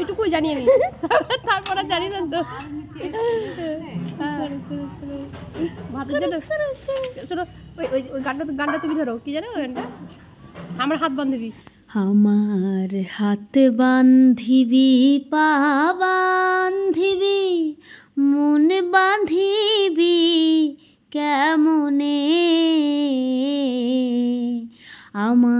ওইটুকুই জানি আমি তারপর জানি না তো। হ্যাঁ। শোনো, ওই ওই তুমি ধরো, কি জানো আমার হাত বান্ধবী। আমার হাত বান্ধিবি, পা বান্ধিবি, মন বান্ধিবি কেমনে? আমার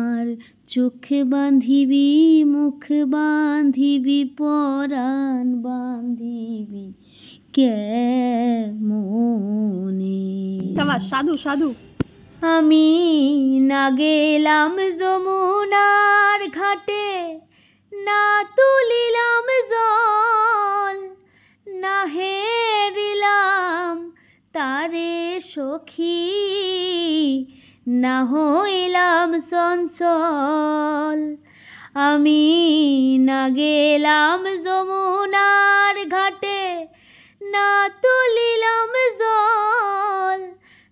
চোখ বান্ধিবি মুখ বান্ধিবি পরাণ বান্ধিবি কেমনে? সাবাস সাধু সাধু। আমি না গেলাম যমুনার ঘাটে না তুলিলাম জল না হেরিলাম তারে সখী। না হইলাম চঞ্চল। আমি না গেলাম যমুনার ঘাটে, না তুলিলাম জল,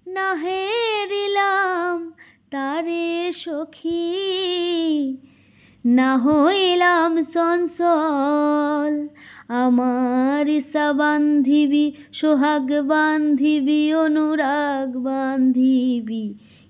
না হেরিলাম তারে সখী। না হইলাম চঞ্চল, আমার ইসা বান্ধিবি, সোহাগ বান্ধিবি, অনুরাগ বান্ধিবি